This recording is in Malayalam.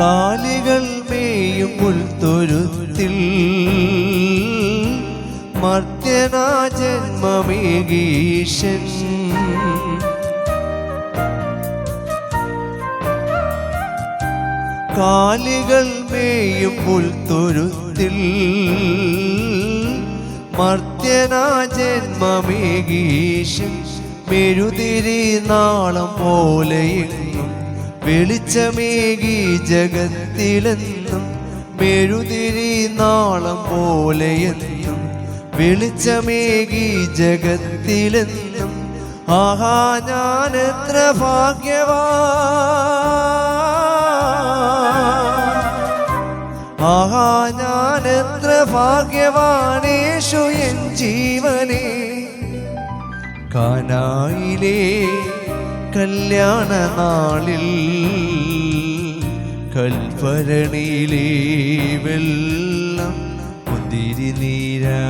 കാലികൾ മേയും പുൽത്തൊരുത്തിൽ മർത്യനാ ജന്മമേകീശൻ. കാലികൾ മേയും പുൽത്തൊരുത്തിൽ മർത്യനാ ജന്മമേകീശൻ. മെഴുതിരി നാളം പോലെയെങ്ങും വെളിച്ചമേകി ജഗത്തിലെന്നും മെഴുതിരി നാളം പോലെയെന്നും വെളിച്ചമേകി ജഗത്തിലെന്നും ആഹാ ഞാൻ എത്ര ഭാഗ്യവാ ആഹാ ഞാൻ എത്ര എൻ ജീവനേ. കാനായിലെ കല്യാണ നാളിൽ കൽപ്പരണിയിലെ വെള്ളം മുന്തിരി നീരാ.